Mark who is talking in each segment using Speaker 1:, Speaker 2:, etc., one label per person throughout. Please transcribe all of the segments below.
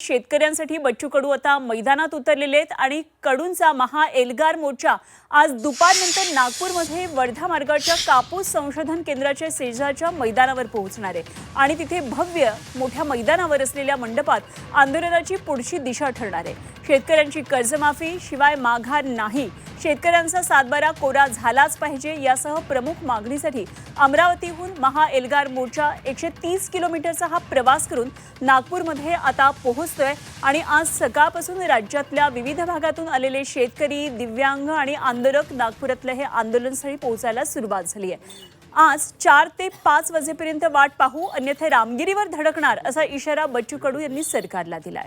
Speaker 1: शेतकऱ्यांसाठी बच्चू कडू आता मैदानात उतरलेले आहेत आणि कडूंचा महा एल्गार मोर्चा आज दुपारनंतर नागपूरमध्ये वर्धा मार्गाच्या कापूस संशोधन केंद्राच्या शेजारच्या मैदानावर पोहोचणार आहे. आणि तिथे भव्य मोठ्या मैदानावर असलेल्या मंडपात आंदोलनाची पुढची दिशा ठरणार आहे. शेतकऱ्यांची कर्जमाफी शिवाय माघार नाही. शेतकऱ्यांचा सातबारा कोरा झालाच पाहिजे यासह प्रमुख मागणीसाठी अमरावतीहून महा एल्गार मोर्चा एकशे तीस किलोमीटरचा हा प्रवास करून नागपूरमध्ये आता पोहोचतोय. आणि आज सकाळपासून राज्यातल्या विविध भागातून आलेले शेतकरी दिव्यांग आणि आंदोलक नागपुरातलं हे आंदोलनस्थळी पोहोचायला सुरुवात झाली आहे. आज चार ते पाच वाजेपर्यंत वाट पाहू अन्यथा रामगिरीवर धडकणार असा इशारा बच्चू कडू यांनी सरकारला दिलाय.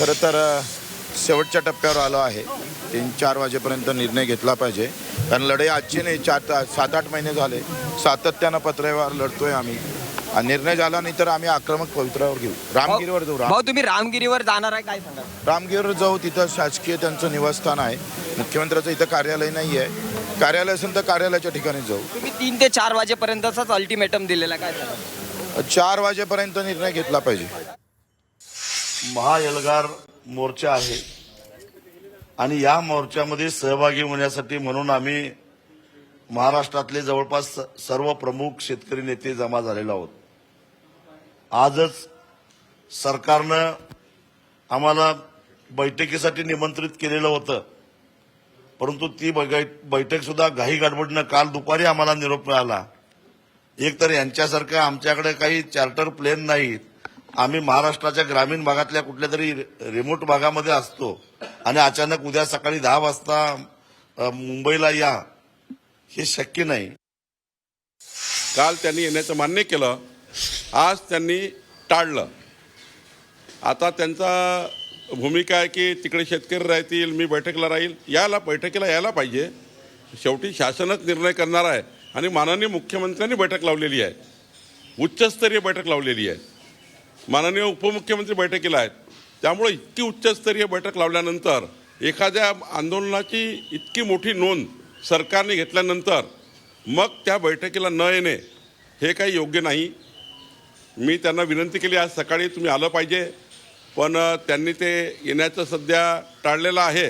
Speaker 2: खरं तर शेवटच्या टप्प्यावर आलो आहे. तीन चार वाजेपर्यंत निर्णय घेतला पाहिजे. कारण लढाई आजची नाही चार सात आठ महिने झाले. सातत्यानं पत्रव्यवहार लढतोय आम्ही. आणि निर्णय झाला नाही तर आम्ही आक्रमक पवित्रावर घेऊ. रामगिरीवर जाऊ राम.
Speaker 3: तुम्ही रामगिरीवर जाणार आहे काय सांगा
Speaker 2: रामगिरीवर जाऊ तिथं शासकीय त्यांचं निवासस्थान आहे. मुख्यमंत्र्याचं इथं कार्यालय नाही आहे. कार्यालय असेल तर कार्यालयाच्या ठिकाणी जाऊ.
Speaker 3: तुम्ही तीन ते चार वाजेपर्यंतचाच अल्टिमेटम दिलेला काय सांगा
Speaker 2: चार वाजेपर्यंत निर्णय घेतला पाहिजे.
Speaker 4: महाएल्गार मोर्चा आहे. आणि या मोर्चामध्ये सहभागी होण्यासाठी म्हणून आम्ही महाराष्ट्रातले जवळपास स- सर्व प्रमुख शेतकरी नेते जमा झालेलो आहोत. आजच सरकारनं आम्हाला बैठकीसाठी निमंत्रित केलेलं होतं. परंतु ती बैठक सुद्धा घाई गडबडीनं काल दुपारी आम्हाला निरोप मिळाला. एकतर यांच्यासारखं आमच्याकडे काही चार्टर प्लेन नाहीत. आम्ही महाराष्ट्राच्या ग्रामीण भागातल्या कुठल्या तरी रिमोट भागामध्ये असतो. आणि अचानक उद्या सकाळी दहा वाजता मुंबईला या हे शक्य नाही.
Speaker 5: काल त्यांनी येण्याचं मान्य केलं. आज त्यांनी टाळलं. आता त्यांचा भूमिका आहे की तिकडे शेतकरी राहतील मी बैठकीला राहील याला बैठकीला यायला पाहिजे. शेवटी शासनच निर्णय करणार आहे. आणि माननीय मुख्यमंत्र्यांनी बैठक लावलेली आहे. उच्चस्तरीय बैठक लावलेली आहे. माननीय उपमुख्यमंत्री बैठकीला आहेत. त्यामुळे इतकी उच्चस्तरीय बैठक लावल्यानंतर एखाद्या आंदोलनाची इतकी मोठी नोंद सरकारने घेतल्यानंतर मग त्या बैठकीला न येणे हे काही योग्य नाही. मी त्यांना विनंती केली आज सकाळी तुम्ही आलं पाहिजे पण त्यांनी ते येण्याचं सध्या टाळलेलं आहे.